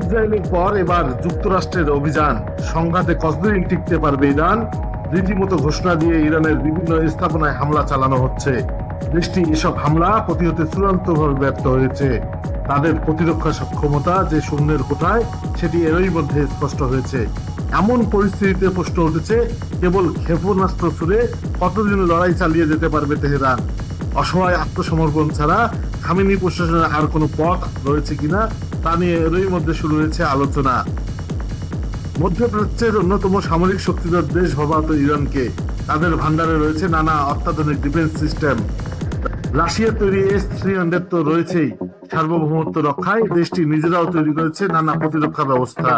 ইসরায়েলের পর এবার যুক্তরাষ্ট্রের অভিযান। সংঘাতে কতদিন টিকতে পারবে ইরান? রীতিমতো ঘোষণা দিয়ে ইরানের বিভিন্ন স্থাপনায় হামলা চালানো হচ্ছে। দেশটি এসব হামলা প্রতিহতে চূড়ান্তভাবে ব্যর্থ হয়েছে। তাদের প্রতিরক্ষা সক্ষমতা যে শূন্যের কোঠায়, সেটি এরই মধ্যে স্পষ্ট হয়েছে। এমন পরিস্থিতিতে প্রশ্ন উঠেছে, কেবল ক্ষেপণাস্ত্র ছুড়ে কতদিন লড়াই চালিয়ে যেতে পারবে তেহরান? অসহায় আত্মসমর্পণ ছাড়া খামেনি প্রশাসনের আর কোনো পথ রয়েছে কিনা তা নিয়ে এরই মধ্যে শুরু হয়েছে আলোচনা। মধ্যপ্রাচ্যের অন্যতম সামরিক শক্তিধর দেশ ভাবাত ইরানকে। তাদের ভান্ডারে রয়েছে নানা অত্যাধুনিক ডিফেন্স সিস্টেম। রাশিয়ার তৈরি এস থ্রি হান্ড্রেড তো রয়েছেই। সার্বভৌমত্ব রক্ষায় দেশটি নিজেরাও তৈরি করেছে নানা প্রতিরক্ষা ব্যবস্থা।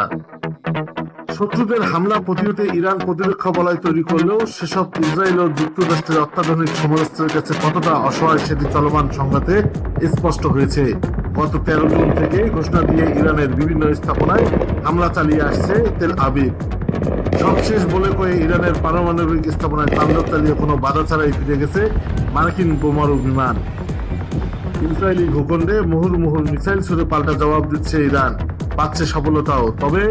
শত্রুদের হামলা প্রতিহতে ইরান প্রতিরক্ষা বলয় তৈরি করলেও সেসব ইসরায়েল ও যুক্তরাষ্ট্রের অত্যাধুনিক সমরাস্ত্রের কাছে কতটা অসহায় সেটি চলমান সংঘাতে স্পষ্ট হয়েছে। গত তেরো জুন থেকে ঘোষণা দিয়ে ইরানের বিভিন্ন স্থাপনায় হামলা চালিয়ে আসছে তেল আবিব। সবশেষ বলে কয়ে ইরানের পারমাণবিক স্থাপনায় তাণ্ডব চালিয়ে কোনো বাধা ছাড়াই ফিরে গেছে মার্কিন বোমারু বিমান। ইসরায়েলি ভূখণ্ডে মুহুর মুহুর মিসাইল ছুড়ে পাল্টা জবাব দিচ্ছে ইরান। পাচ্ছে সফলতাও। তবে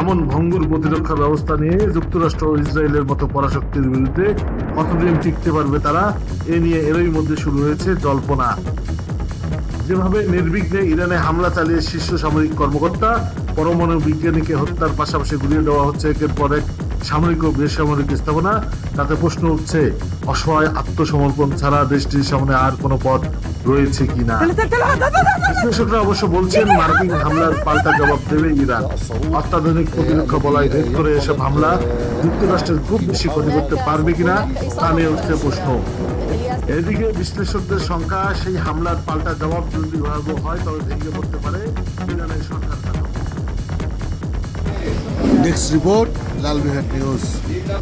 এমন ভঙ্গুর প্রতিরক্ষা ব্যবস্থা নিয়ে যুক্তরাষ্ট্র ও ইসরায়েলের মতো পরাশক্তির বিরুদ্ধে কতদিন টিকতে পারবে তারা, এ নিয়ে এরই মধ্যে শুরু হয়েছে জল্পনা। যেভাবে নির্বিঘ্নে ইরানে হামলা চালিয়ে শীর্ষ সামরিক কর্মকর্তা, পরমাণু বিজ্ঞানীকে হত্যার পাশাপাশি ঘুরিয়ে দেওয়া হচ্ছে, একের পর এক সামরিক ও বেসামরিক স্থাপনা তাতে প্রশ্ন উঠছে অসহায় আত্মসমর্পণ ছাড়া দেশটির সামনে আর কোনো পথ রয়েছে কিনা? বিশ্লেষকরা অবশ্য বলছেন মার্কিন হামলার পাল্টা জবাব দেবে ইরান। অত্যাধুনিক প্রতিরক্ষা বলয় ভেদ করে এসব হামলা যুক্তরাষ্ট্রের খুব বেশি ক্ষতি করতে পারবে কিনা তা নিয়ে উঠছে প্রশ্ন। এদিকে বিশ্লেষকদের সংখ্যা সেই হামলার পাল্টা জবাব যদি ভয়াবহ হয় তবে ভেঙে পড়তে পারে ইরানের সরকার। Desk report Lalbihat news